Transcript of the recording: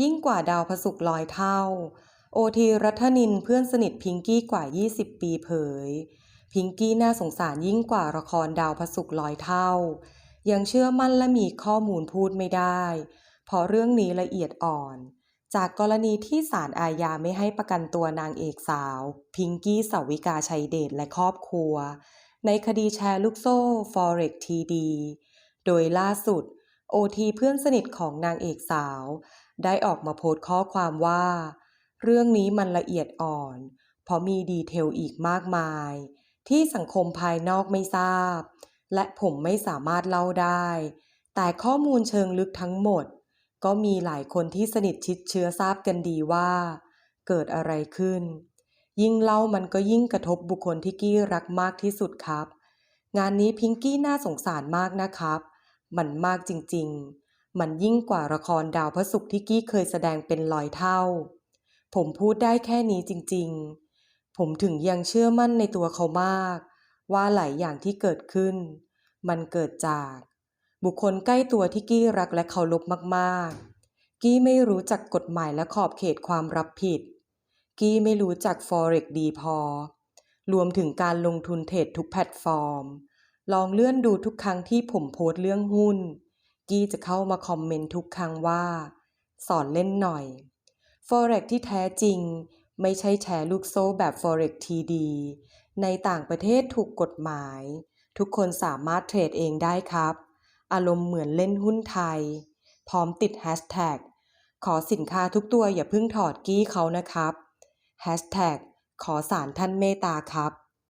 ยิ่งกว่าดาวพระศุกร์ลอยเท่า โอทีรัฐนินเพื่อนสนิทพิงกี้กว่า 20 ปีเผย พิงกี้น่าสงสารยิ่งกว่าละครดาวพระศุกร์ลอยเท่า ยังเชื่อมั่นและมีข้อมูลพูดไม่ได้ เพราะเรื่องนี้ละเอียดอ่อน จากกรณีที่ศาลอาญาไม่ให้ประกันตัวนางเอกสาว พิงกี้สาวิกาชัยเดชและครอบครัว ในคดีแชร์ลูกโซ่ Forex TD โดยล่าสุด โอทีเพื่อนสนิทของนางเอกสาว ได้ออกมาโพสต์ข้อความว่า เรื่องนี้มันละเอียดอ่อน เพราะมีดีเทลอีกมากมาย ที่สังคมภายนอกไม่ทราบ และผมไม่สามารถเล่าได้ แต่ข้อมูลเชิงลึกทั้งหมด ก็มีหลายคนที่สนิทชิดเชื้อทราบกันดีว่า เกิดอะไรขึ้น ยิ่งเล่ามันก็ยิ่งกระทบบุคคลที่กี้รักมากที่สุดครับ งานนี้พิงกี้น่าสงสารมากนะครับ มันมากจริงๆ มันยิ่งกว่าละครดาวพระศุกร์ที่กี้เคยแสดงเป็นร้อยเท่า ผมพูดได้แค่นี้จริงๆ ผมถึงยังเชื่อมั่นในตัวเขามาก ว่าหลายอย่างที่เกิดขึ้น มันเกิดจาก บุคคลใกล้ตัวที่กี้รักและเคารพมากๆ กี้ไม่รู้จักกฎหมายและขอบเขตความรับผิด กี้ไม่รู้จัก Forex ดีพอ รวมถึงการลงทุนเทรดทุกแพลตฟอร์ม ลองเลื่อนดูทุกครั้งที่ผมโพสต์เรื่องหุ้น กี้จะเข้ามาคอมเมนต์ทุกครั้งว่า สอนเล่นหน่อย Forex ที่แท้จริง ไม่ใช่แชร์ลูกโซ่แบบ Forex TD ในต่างประเทศถูกกฎหมาย ทุกคนสามารถเทรดเองได้ครับ อารมณ์เหมือนเล่นหุ้นไทย พร้อมติดแฮชแท็กขอสินค้าทุกตัวอย่าเพิ่งถอดกี้เขานะครับแฮชแท็กขอสารท่านเมตตาครับ